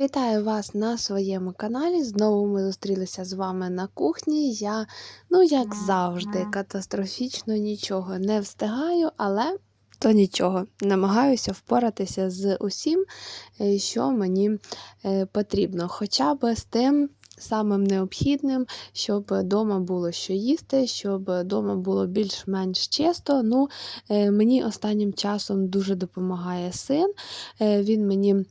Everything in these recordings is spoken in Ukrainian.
Вітаю вас на своєму каналі. Знову ми зустрілися з вами на кухні. Я, ну як завжди, катастрофічно нічого не встигаю, але то нічого. Намагаюся впоратися з усім, е, що мені е, потрібно. Хоча б з тим. Самим необхідним, щоб вдома було що їсти, щоб вдома було більш-менш чисто. Ну, е, Мені останнім часом дуже допомагає син. Він мені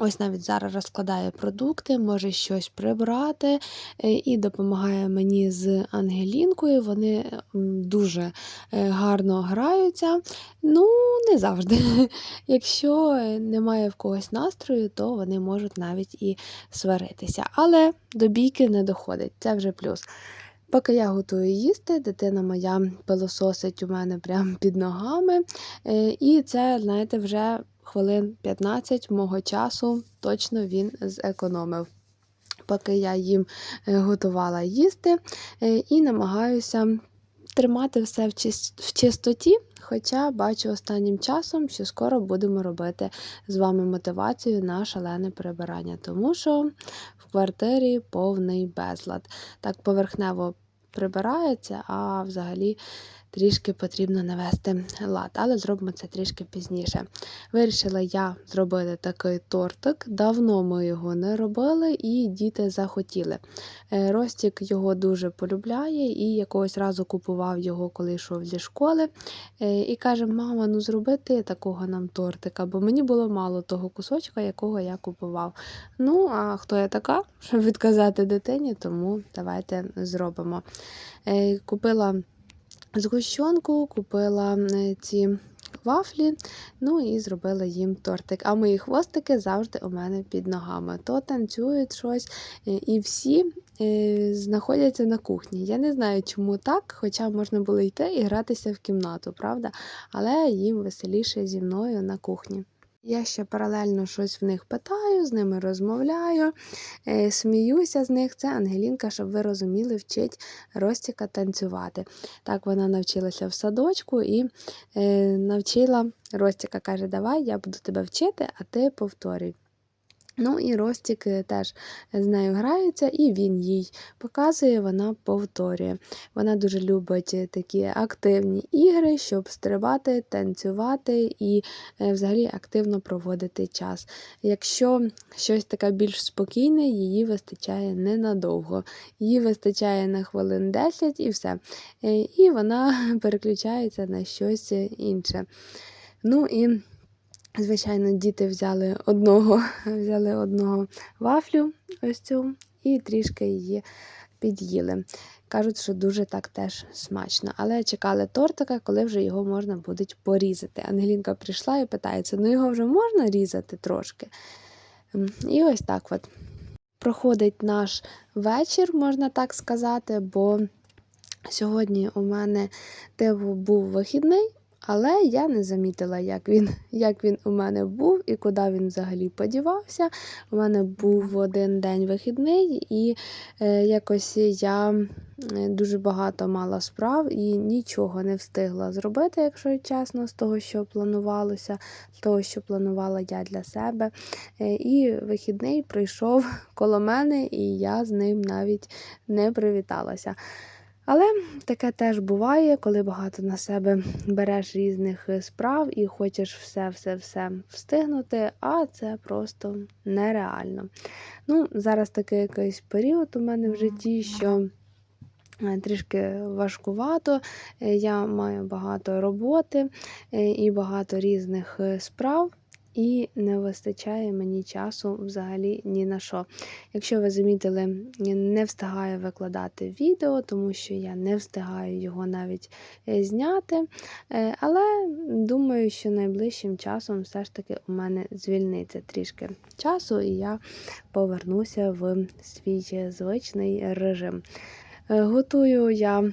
Ось навіть зараз розкладає продукти, може щось прибрати е, і допомагає мені з Ангелінкою. Вони дуже е, гарно граються. Ну, не завжди. Якщо немає в когось настрою, то вони можуть навіть і сваритися. Але до бійки не доходить, це вже плюс. Поки я готую їсти, дитина моя пилососить у мене прямо під ногами. Е, і це, знаєте, вже хвилин 15 мого часу точно він зекономив. Поки я їм е, готувала їсти е, і намагаюся тримати все в чистоті, хоча бачу останнім часом, що скоро будемо робити з вами мотивацію на шалене прибирання, тому що в квартирі повний безлад. Так поверхнево прибирається, а взагалі трішки потрібно навести лад, але зробимо це трішки пізніше. Вирішила я зробити такий тортик. Давно ми його не робили, і діти захотіли. Е, Ростік його дуже полюбляє і якогось разу купував його, коли йшов зі школи. Е, і каже: Мама, ну зроби ти такого нам тортика, бо мені було мало того кусочка, якого я купував. Ну, а хто я така, щоб відказати дитині, тому давайте зробимо. Е, купила згущенку, купила е, ці вафлі, ну і зробила їм тортик. А мої хвостики завжди у мене під ногами. То танцюють щось, е, і всі е, знаходяться на кухні. Я не знаю, чому так, хоча можна було йти і гратися в кімнату, правда? Але їм веселіше зі мною на кухні. Я ще паралельно щось в них питаю, з ними розмовляю, е, сміюся з них. Це Ангелінка, щоб ви розуміли, вчить Ростіка танцювати. Так вона навчилася в садочку і е, навчила Ростіка, каже, давай я буду тебе вчити, а ти повторюй. Ну і Ростік е, теж з нею грається, і він їй показує, вона повторює. Вона дуже любить е, такі активні ігри, щоб стрибати, танцювати і е, взагалі активно проводити час. Якщо щось таке більш спокійне, її вистачає ненадовго. Її вистачає на хвилин 10 і все. І вона переключається на щось інше. Ну і Звичайно, діти взяли одного взяли одного вафлю, ось цю, і трішки її під'їли. Кажуть, що дуже так теж смачно. Але чекали тортика, коли вже його можна буде порізати. Ангелінка прийшла і питається: ну його вже можна різати трошки? І ось так от проходить наш вечір, можна так сказати, бо сьогодні у мене типу, був вихідний. Але я не замітила, як він як він у мене був і куди він взагалі подівався. У мене був один день вихідний, і е, якось я дуже багато мала справ і нічого не встигла зробити, якщо чесно, з того, що планувалося, з того, що планувала я для себе. Е, і вихідний прийшов коло мене, і я з ним навіть не привіталася. Але таке теж буває, коли багато на себе береш різних е, справ і хочеш все-все-все встигнути, а це просто нереально. Ну, Зараз такий якийсь період у мене в житті, що е, трішки важкувато, е, я маю багато роботи і багато різних справ і не вистачає мені часу взагалі ні на що. Якщо ви замітили, не встигаю викладати відео, тому що я не встигаю його навіть е, зняти. Е, але думаю, що найближчим часом все ж таки у мене звільниться трішки часу, і я повернуся в свій звичний режим. Е, готую я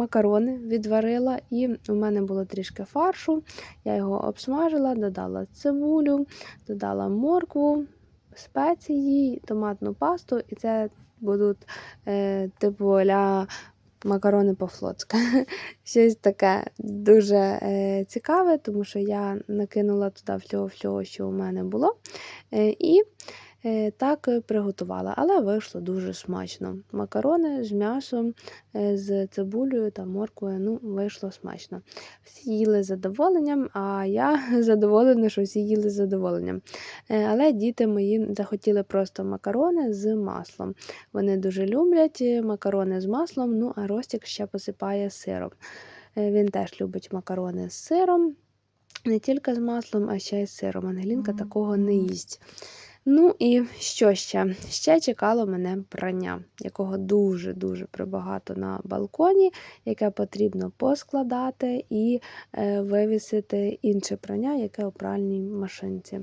макарони відварила, і у мене було трішки фаршу. Я його обсмажила, додала цибулю, додала моркву, спеції, томатну пасту, і це будуть е, типу ля макарони по-флотськи. Щось таке дуже е, цікаве, тому що я накинула туди всього, всього що у мене було. Е, і Так е, приготувала, але вийшло дуже смачно. Макарони з м'ясом, е, з цибулею та морквою, ну, вийшло смачно. Всі їли з задоволенням, а я задоволена, що всі їли з задоволенням. Е, Але діти мої захотіли просто макарони з маслом. Вони дуже люблять е, макарони з маслом, ну а Ростік ще посипає сиром. Е, Він теж любить макарони з сиром, не тільки з маслом, а ще й з сиром. Ангелінка такого не їсть. Ну і що ще? Ще чекало мене прання, якого дуже-дуже прибагато на балконі, яке потрібно поскладати і е, вивісити інше прання, яке у пральній машинці.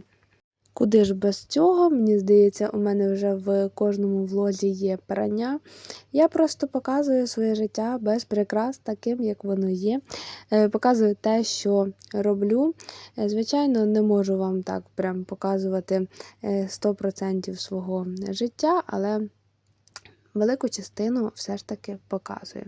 Куди ж без цього? Мені здається, у мене вже в кожному влозі є прання. Я просто показую своє життя без прикрас, таким, як воно є. Е, Показую те, що роблю. Е, Звичайно, не можу вам так прям показувати е, 100% свого життя, але велику частину все ж таки показую.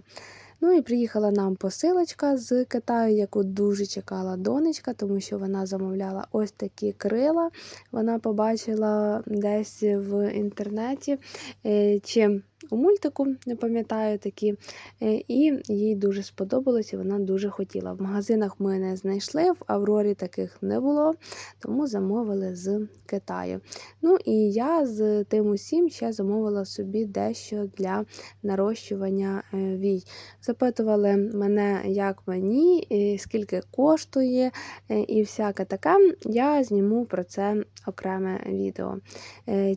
Ну і приїхала нам посилочка з Китаю, яку дуже чекала донечка, тому що вона замовляла ось такі крила. Вона побачила десь в інтернеті е, чи у мультику, не пам'ятаю такі, е, і їй дуже сподобалось, і вона дуже хотіла. В магазинах ми не знайшли, в Аврорі таких не було, тому замовили з Китаю. Ну і я з тим усім ще замовила собі дещо для нарощування е, вій. Запитували мене, як мені, скільки коштує, е, і всяке таке. Я зніму про це окреме відео.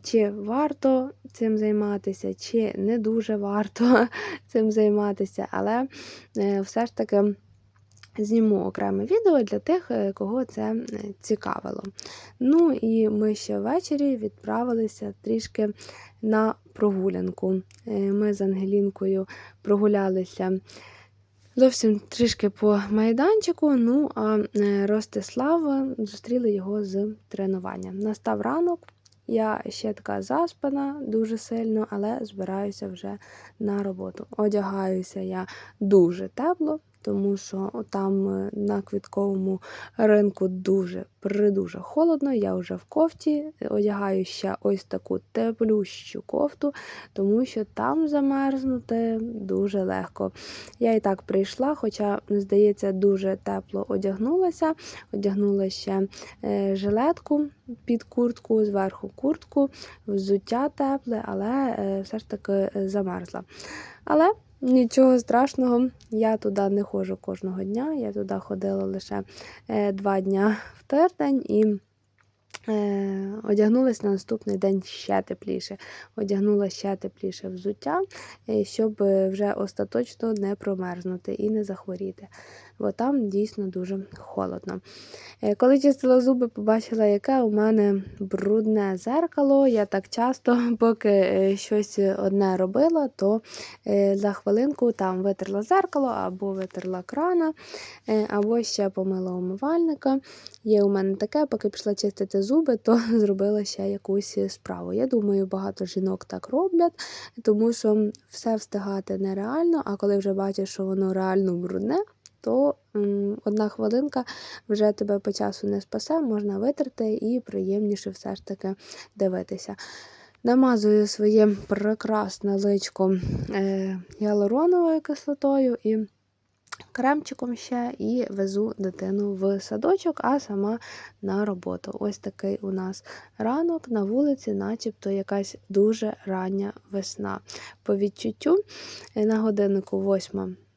Чи варто цим займатися, чи не дуже варто цим займатися, але е, все ж таки. Зніму окреме відео для тих, е, кого це е, цікавило. Ну і ми ще ввечері відправилися трішки на прогулянку. Ми з Ангелінкою прогулялися зовсім трішки по майданчику. Ну а Ростислава зустріли його з тренування. Настав ранок. Я ще така заспана дуже сильно, але збираюся вже на роботу. Одягаюся я дуже тепло, тому що там е, на квітковому ринку дуже придуже холодно. Я вже в кофті одягаю ще ось таку теплющу кофту, тому що там замерзнути дуже легко. Я і так прийшла, хоча, здається, дуже тепло одягнулася. Одягнула ще е, жилетку під куртку, зверху куртку, взуття тепле, але е, все ж таки е, замерзла. Але нічого страшного, я туди не ходжу кожного дня. Я туди ходила лише е, два дня в тиждень і е, одягнулася на наступний день ще тепліше. Одягнула ще тепліше взуття, е, щоб вже остаточно не промерзнути і не захворіти. Бо там дійсно дуже холодно. Е, Коли чистила зуби, побачила, яке у мене брудне зеркало. Я так часто, поки е, щось одне робила, то е, за хвилинку там витерла зеркало, або витерла крана, або ще помила умивальника. Є у мене таке, поки пішла чистити зуби, то зробила ще якусь справу. Я думаю, багато жінок так роблять, тому що все встигати нереально, а коли вже бачиш, що воно реально брудне, то одна хвилинка вже тебе по часу не спасе, можна витерти і приємніше все ж таки дивитися. Намазую своє прекрасне личко е, гіалуроновою кислотою і кремчиком ще і везу дитину в садочок, а сама на роботу. Ось такий у нас ранок на вулиці, начебто якась дуже рання весна. По відчуттю е, на годиннику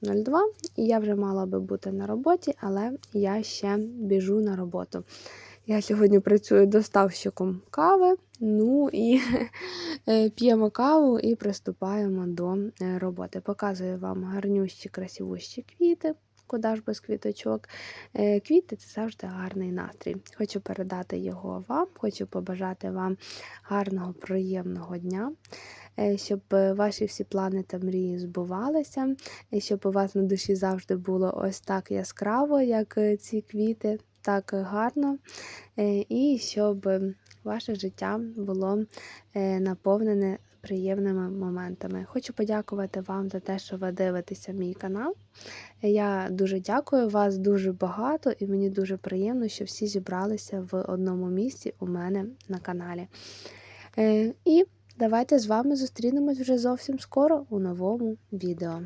8.02, і я вже мала би бути на роботі, але я ще біжу на роботу. Я сьогодні працюю доставщиком кави, ну і е, п'ємо каву і приступаємо до е, роботи. Показую вам гарнющі, красивущі квіти. Куди ж без квіточок. Е, Квіти це завжди гарний настрій. Хочу передати його вам, хочу побажати вам гарного, приємного дня, щоб е, ваші всі плани та мрії збувалися, щоб у вас на душі завжди було ось так яскраво, як е, ці квіти, так гарно, е, і щоб ваше життя було е, наповнене приємними моментами. Хочу подякувати вам за те, що ви дивитеся мій канал. Я дуже дякую, вас дуже багато, і мені дуже приємно, що всі зібралися в одному місці у мене на каналі. Е, і давайте з вами зустрінемось вже зовсім скоро у новому відео.